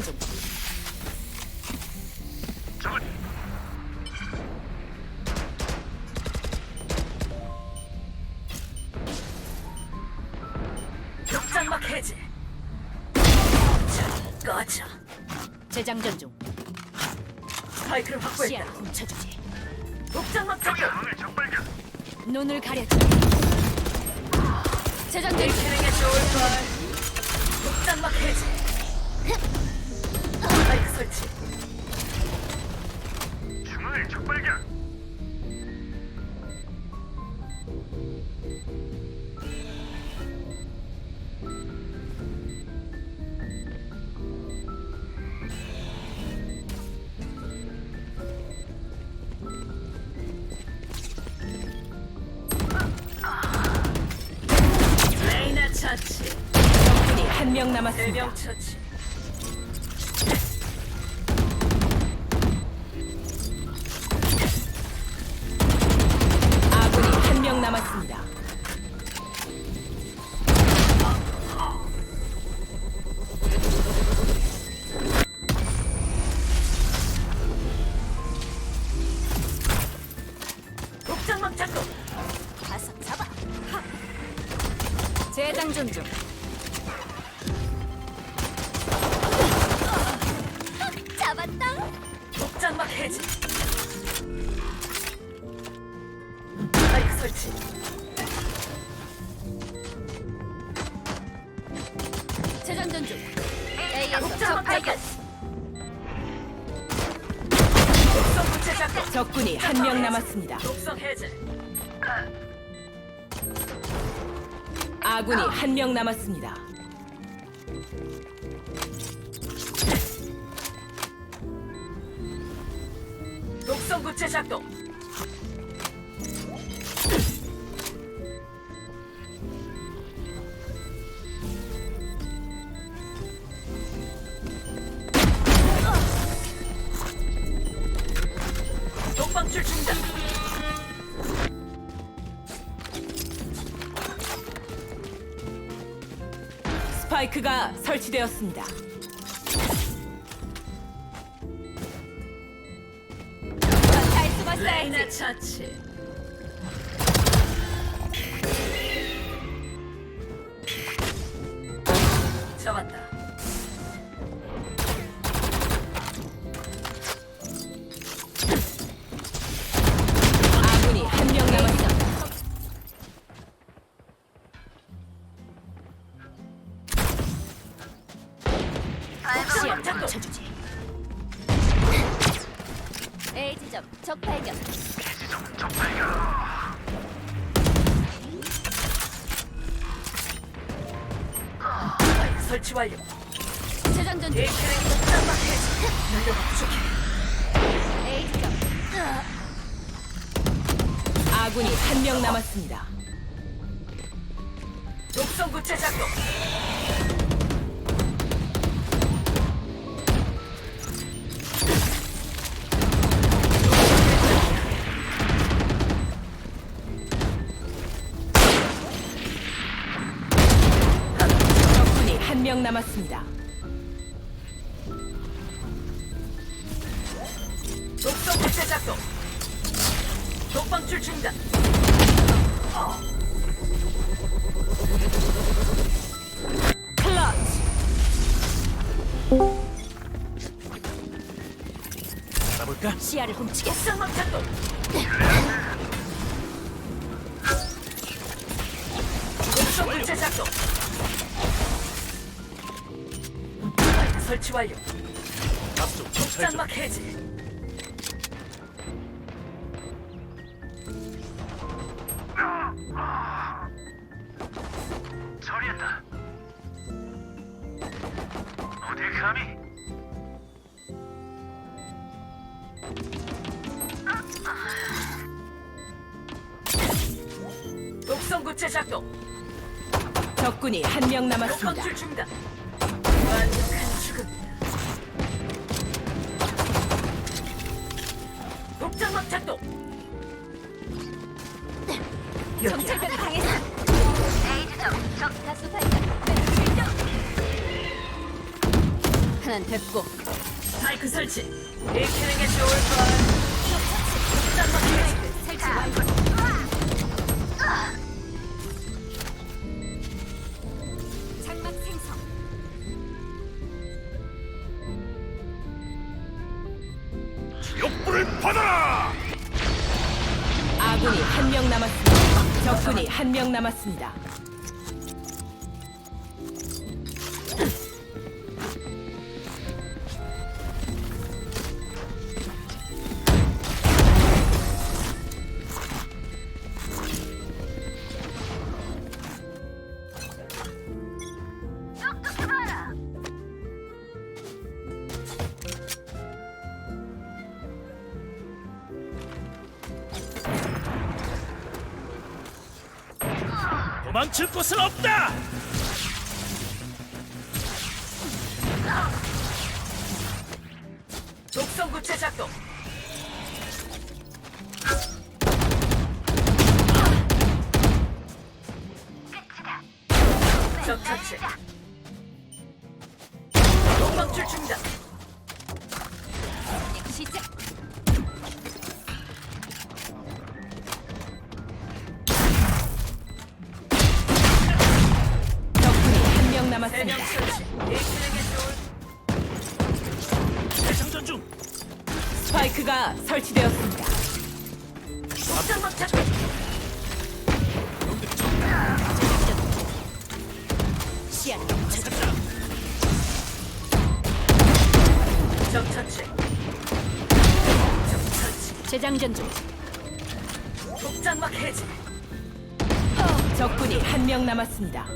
재장전 중. 벽장막 해제. 자, 꺼져. 재장전 중. 스파이크를 시야 확보했다. 훔쳐주지. 벽장막 작동. 눈을 가려줘. 재장전 중. 일치는 좋을걸. 벽장막 해제. 스파이크 설치. 중앙에 적발견. 레이나 처치. 적군이 한 명 남았습니다. 대명 처치. 재장전 중. 잡았다. 벽장막 해제. 스파이크 설치. 재장전 중. A에서 적 발견. 독성 부채 작동. 적군이 한 명 남았습니다. 독성 해제. 아군이 한 명 남았습니다. 독성 부채 작동. 독방출 중단. 스파이크가 설치되었습니다. 잡았다. A 지점 적 발견. 설치 완료. 재장전 중. 대캐릭 독장막 해제. 연료가 부족해. A 지점. 아군이 한 명 남았습니다. 독성 부채 작동. 남았습니다. 독성 해체 작동. 독방출 중단. 어. 알아볼까? 시야를 훔치겠어. 독성 작동. 독성 해체 작동. 설치 완료. 앞쪽 정찰 중. 독장막 해제. 처리했다. 어딜 감히? 독성 구체 작동. 적군이 한 명 남았습니다. 독방출 중단. 작동. 여기야. 정찰병이 당했어. A지점 적 다수 발견. 하나는 됐고. 스파이크 설치. 익히는 게 좋을 걸. 독장막 해제. 설치 완료. 받아라! 아군이 한 명 남았습니다. 적군이 한 명 남았습니다. 도망칠 곳은 없다! 독성 구체 작동. 적 처치. 명. 설치. 게 좋을 대장전 중! 스파이크가 설치되었습니다. 독장막 작동. 시야. 찾자! 적 처치. 적 처치. 재장전 중. 독장막 해제. 적군이 한 명 남았습니다.